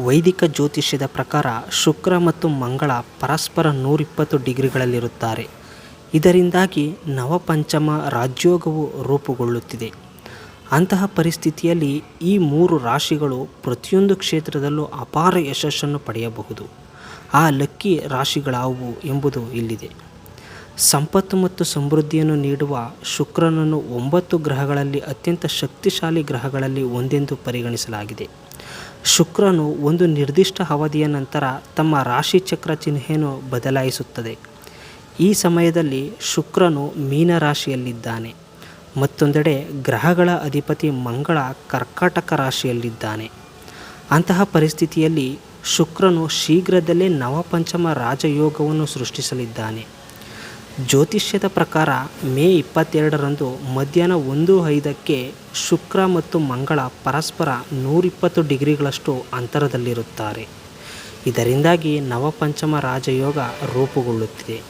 ವೈದಿಕ ಜ್ಯೋತಿಷ್ಯದ ಪ್ರಕಾರ ಶುಕ್ರ ಮತ್ತು ಮಂಗಳ ಪರಸ್ಪರ ನೂರಿಪ್ಪತ್ತು ಡಿಗ್ರಿಗಳಲ್ಲಿರುತ್ತಾರೆ. ಇದರಿಂದಾಗಿ ನವಪಂಚಮ ರಾಜ್ಯೋಗವು ರೂಪುಗೊಳ್ಳುತ್ತಿದೆ. ಅಂತಹ ಪರಿಸ್ಥಿತಿಯಲ್ಲಿ ಈ ಮೂರು ರಾಶಿಗಳು ಪ್ರತಿಯೊಂದು ಕ್ಷೇತ್ರದಲ್ಲೂ ಅಪಾರ ಯಶಸ್ಸನ್ನು ಪಡೆಯಬಹುದು. ಆ ಲಕ್ಕಿ ರಾಶಿಗಳಾವುವು ಎಂಬುದು ಇಲ್ಲಿದೆ. ಸಂಪತ್ತು ಮತ್ತು ಸಮೃದ್ಧಿಯನ್ನು ನೀಡುವ ಶುಕ್ರನನ್ನು ಒಂಬತ್ತು ಗ್ರಹಗಳಲ್ಲಿ ಅತ್ಯಂತ ಶಕ್ತಿಶಾಲಿ ಗ್ರಹಗಳಲ್ಲಿ ಒಂದೆಂದು ಪರಿಗಣಿಸಲಾಗಿದೆ. ಶುಕ್ರನು ಒಂದು ನಿರ್ದಿಷ್ಟ ಅವಧಿಯ ನಂತರ ತಮ್ಮ ರಾಶಿಚಕ್ರ ಚಿಹ್ನೆಯನ್ನು ಬದಲಾಯಿಸುತ್ತದೆ. ಈ ಸಮಯದಲ್ಲಿ ಶುಕ್ರನು ಮೀನರಾಶಿಯಲ್ಲಿದ್ದಾನೆ ಮತ್ತೊಂದೆಡೆ ಗ್ರಹಗಳ ಅಧಿಪತಿ ಮಂಗಳ ಕರ್ಕಾಟಕ ರಾಶಿಯಲ್ಲಿದ್ದಾನೆ. ಅಂತಹ ಪರಿಸ್ಥಿತಿಯಲ್ಲಿ ಶುಕ್ರನು ಶೀಘ್ರದಲ್ಲೇ ನವಪಂಚಮ ರಾಜಯೋಗವನ್ನು ಸೃಷ್ಟಿಸಲಿದ್ದಾನೆ. ಜ್ಯೋತಿಷ್ಯದ ಪ್ರಕಾರ ಮೇ ಇಪ್ಪತ್ತೆರಡರಂದು ಮಧ್ಯಾಹ್ನ ಒಂದು ಐದಕ್ಕೆ ಶುಕ್ರ ಮತ್ತು ಮಂಗಳ ಪರಸ್ಪರ ನೂರಿಪ್ಪತ್ತು ಡಿಗ್ರಿಗಳಷ್ಟು ಅಂತರದಲ್ಲಿರುತ್ತಾರೆ. ಇದರಿಂದಾಗಿ ನವಪಂಚಮ ರಾಜಯೋಗ ರೂಪುಗೊಳ್ಳುತ್ತಿದೆ.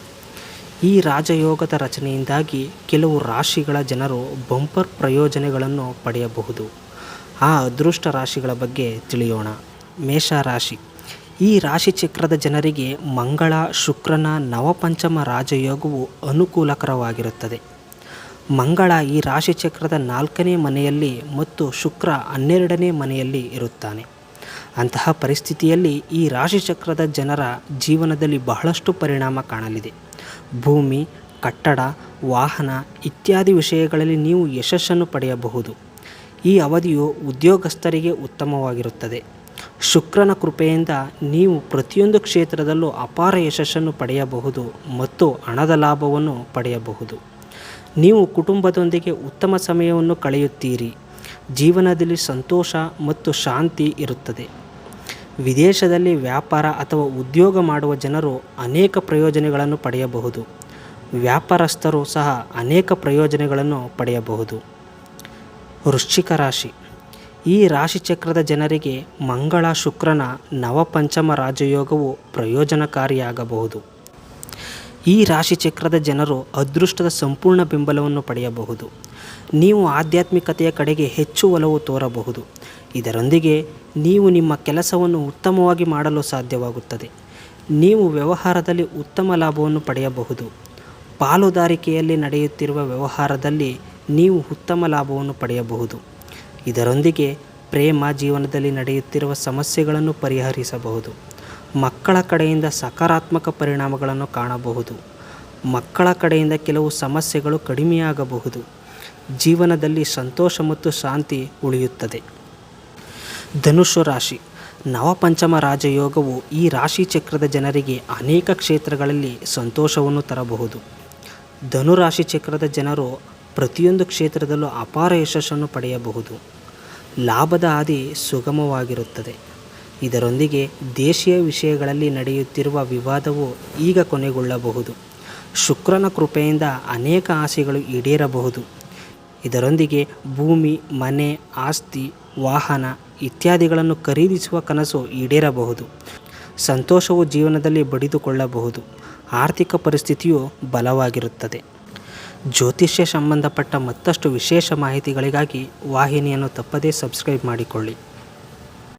ಈ ರಾಜಯೋಗದ ರಚನೆಯಿಂದಾಗಿ ಕೆಲವು ರಾಶಿಗಳ ಜನರು ಬಂಪರ್ ಪ್ರಯೋಜನಗಳನ್ನು ಪಡೆಯಬಹುದು. ಆ ಅದೃಷ್ಟ ರಾಶಿಗಳ ಬಗ್ಗೆ ತಿಳಿಯೋಣ. ಮೇಷ ರಾಶಿ. ಈ ರಾಶಿಚಕ್ರದ ಜನರಿಗೆ ಮಂಗಳ, ಶುಕ್ರನ ನವಪಂಚಮ ರಾಜಯೋಗವು ಅನುಕೂಲಕರವಾಗಿರುತ್ತದೆ. ಮಂಗಳ ಈ ರಾಶಿಚಕ್ರದ ನಾಲ್ಕನೇ ಮನೆಯಲ್ಲಿ ಮತ್ತು ಶುಕ್ರ ಹನ್ನೆರಡನೇ ಮನೆಯಲ್ಲಿ ಇರುತ್ತಾನೆ. ಅಂತಹ ಪರಿಸ್ಥಿತಿಯಲ್ಲಿ ಈ ರಾಶಿಚಕ್ರದ ಜನರ ಜೀವನದಲ್ಲಿ ಬಹಳಷ್ಟು ಪರಿಣಾಮ ಕಾಣಲಿದೆ. ಭೂಮಿ, ಕಟ್ಟಡ, ವಾಹನ ಇತ್ಯಾದಿ ವಿಷಯಗಳಲ್ಲಿ ನೀವು ಯಶಸ್ಸನ್ನು ಪಡೆಯಬಹುದು. ಈ ಅವಧಿಯು ಉದ್ಯೋಗಸ್ಥರಿಗೆ ಉತ್ತಮವಾಗಿರುತ್ತದೆ. ಶುಕ್ರನ ಕೃಪೆಯಿಂದ ನೀವು ಪ್ರತಿಯೊಂದು ಕ್ಷೇತ್ರದಲ್ಲೂ ಅಪಾರ ಯಶಸ್ಸನ್ನು ಪಡೆಯಬಹುದು ಮತ್ತು ಹಣದ ಲಾಭವನ್ನು ಪಡೆಯಬಹುದು. ನೀವು ಕುಟುಂಬದೊಂದಿಗೆ ಉತ್ತಮ ಸಮಯವನ್ನು ಕಳೆಯುತ್ತೀರಿ. ಜೀವನದಲ್ಲಿ ಸಂತೋಷ ಮತ್ತು ಶಾಂತಿ ಇರುತ್ತದೆ. ವಿದೇಶದಲ್ಲಿ ವ್ಯಾಪಾರ ಅಥವಾ ಉದ್ಯೋಗ ಮಾಡುವ ಜನರು ಅನೇಕ ಪ್ರಯೋಜನಗಳನ್ನು ಪಡೆಯಬಹುದು. ವ್ಯಾಪಾರಸ್ಥರು ಸಹ ಅನೇಕ ಪ್ರಯೋಜನಗಳನ್ನು ಪಡೆಯಬಹುದು. ವೃಶ್ಚಿಕ ರಾಶಿ. ಈ ರಾಶಿಚಕ್ರದ ಜನರಿಗೆ ಮಂಗಳ, ಶುಕ್ರನ ನವಪಂಚಮ ರಾಜಯೋಗವು ಪ್ರಯೋಜನಕಾರಿಯಾಗಬಹುದು. ಈ ರಾಶಿಚಕ್ರದ ಜನರು ಅದೃಷ್ಟದ ಸಂಪೂರ್ಣ ಬೆಂಬಲವನ್ನು ಪಡೆಯಬಹುದು. ನೀವು ಆಧ್ಯಾತ್ಮಿಕತೆಯ ಕಡೆಗೆ ಹೆಚ್ಚು ಒಲವು ತೋರಬಹುದು. ಇದರೊಂದಿಗೆ ನೀವು ನಿಮ್ಮ ಕೆಲಸವನ್ನು ಉತ್ತಮವಾಗಿ ಮಾಡಲು ಸಾಧ್ಯವಾಗುತ್ತದೆ. ನೀವು ವ್ಯವಹಾರದಲ್ಲಿ ಉತ್ತಮ ಲಾಭವನ್ನು ಪಡೆಯಬಹುದು. ಪಾಲುದಾರಿಕೆಯಲ್ಲಿ ನಡೆಯುತ್ತಿರುವ ವ್ಯವಹಾರದಲ್ಲಿ ನೀವು ಉತ್ತಮ ಲಾಭವನ್ನು ಪಡೆಯಬಹುದು. ಇದರೊಂದಿಗೆ ಪ್ರೇಮ ಜೀವನದಲ್ಲಿ ನಡೆಯುತ್ತಿರುವ ಸಮಸ್ಯೆಗಳನ್ನು ಪರಿಹರಿಸಬಹುದು. ಮಕ್ಕಳ ಕಡೆಯಿಂದ ಸಕಾರಾತ್ಮಕ ಪರಿಣಾಮಗಳನ್ನು ಕಾಣಬಹುದು. ಮಕ್ಕಳ ಕಡೆಯಿಂದ ಕೆಲವು ಸಮಸ್ಯೆಗಳು ಕಡಿಮೆಯಾಗಬಹುದು. ಜೀವನದಲ್ಲಿ ಸಂತೋಷ ಮತ್ತು ಶಾಂತಿ ಉಳಿಯುತ್ತದೆ. ಧನುಷು ರಾಶಿ. ನವಪಂಚಮ ರಾಜಯೋಗವು ಈ ರಾಶಿ ಚಕ್ರದ ಜನರಿಗೆ ಅನೇಕ ಕ್ಷೇತ್ರಗಳಲ್ಲಿ ಸಂತೋಷವನ್ನು ತರಬಹುದು. ಧನುರಾಶಿ ಚಕ್ರದ ಜನರು ಪ್ರತಿಯೊಂದು ಕ್ಷೇತ್ರದಲ್ಲೂ ಅಪಾರ ಯಶಸ್ಸನ್ನು ಪಡೆಯಬಹುದು. ಲಾಭದ ಹಾದಿ ಸುಗಮವಾಗಿರುತ್ತದೆ. ಇದರೊಂದಿಗೆ ದೇಶೀಯ ವಿಷಯಗಳಲ್ಲಿ ನಡೆಯುತ್ತಿರುವ ವಿವಾದವು ಈಗ ಕೊನೆಗೊಳ್ಳಬಹುದು. ಶುಕ್ರನ ಕೃಪೆಯಿಂದ ಅನೇಕ ಆಸೆಗಳು ಈಡೇರಬಹುದು. ಇದರೊಂದಿಗೆ ಭೂಮಿ, ಮನೆ, ಆಸ್ತಿ, ವಾಹನ ಇತ್ಯಾದಿಗಳನ್ನು ಖರೀದಿಸುವ ಕನಸು ಈಡೇರಬಹುದು. ಸಂತೋಷವು ಜೀವನದಲ್ಲಿ ಬಡಿದುಕೊಳ್ಳಬಹುದು. ಆರ್ಥಿಕ ಪರಿಸ್ಥಿತಿಯು ಬಲವಾಗಿರುತ್ತದೆ. ಜ್ಯೋತಿಷ್ಯ ಸಂಬಂಧಪಟ್ಟ ಮತ್ತಷ್ಟು ವಿಶೇಷ ಮಾಹಿತಿಗಳಿಗಾಗಿ ವಾಹಿನಿಯನ್ನು ತಪ್ಪದೇ ಸಬ್ಸ್ಕ್ರೈಬ್ ಮಾಡಿಕೊಳ್ಳಿ.